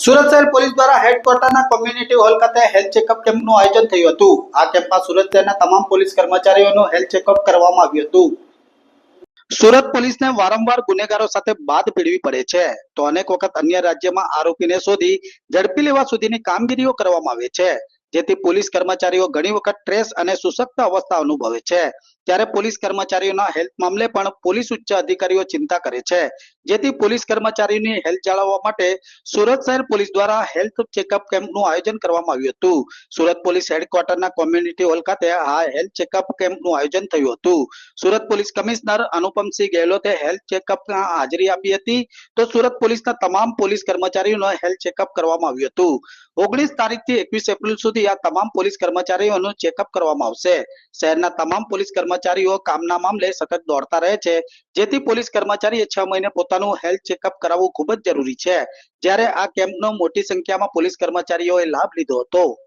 સુરત શહેર પોલીસ દ્વારા હેડક્વાર્ટરના કોમ્યુનિટી હોલ ખાતે હેલ્થ ચેકઅપ કેમ્પનું આયોજન થયું હતું. આ કેમ્પમાં સુરત શહેરના તમામ પોલીસ કર્મચારીઓનું હેલ્થ ચેકઅપ કરવામાં આવ્યું હતું. સુરત પોલીસને વારંવાર ગુનેગારો સાથે બાદ પીડવી પડે છે. તો અનેક વખત અન્ય રાજ્યમાં આરોપીને શોધી ઝડપી લેવા સુધીની કામગીરીઓ કરવામાં આવે છે, જેથી પોલીસ કર્મચારીઓ ઘણી વખત ટ્રેસ અને સુસક્ત અવસ્થા અનુભવે છે. ત્યારે પોલીસ કર્મચારીઓના હેલ્થ મામલે પણ પોલીસ ઉચ્ચ અધિકારીઓ ચિંતા કરે છે. જેથી પોલીસ કર્મચારીઓની હેલ્થ જાળવવા માટે સુરત શહેર પોલીસ દ્વારા હેલ્થ ચેકઅપ કેમ્પનું આયોજન કરવામાં આવ્યું હતું. સુરત પોલીસ હેડક્વાર્ટરના કોમ્યુનિટી હોલ ખાતે આ હેલ્થ ચેકઅપ કેમ્પનું આયોજન થયું હતું. સુરત પોલીસ કમિશનર અનુપમસિંહ ગેહલોતે હેલ્થ ચેકઅપમાં હાજરી આપી હતી. તો સુરત પોલીસના તમામ પોલીસ કર્મચારીઓનો હેલ્થ ચેકઅપ કરવામાં આવ્યું હતું. ઓગણીસ તારીખથી એકવીસ એપ્રિલ સુધી આ તમામ પોલીસ કર્મચારીઓનું ચેકઅપ કરવામાં આવશે. શહેરના તમામ પોલીસ કર્મચારીઓ કામના મામલે સતત દોડતા રહે છે. જેથી પોલીસ કર્મચારીએ છ મહિને પોતાનું હેલ્થ ચેકઅપ કરાવવું ખૂબ જ જરૂરી છે. જ્યારે આ કેમ્પનો મોટી સંખ્યામાં પોલીસ કર્મચારીઓએ લાભ લીધો હતો.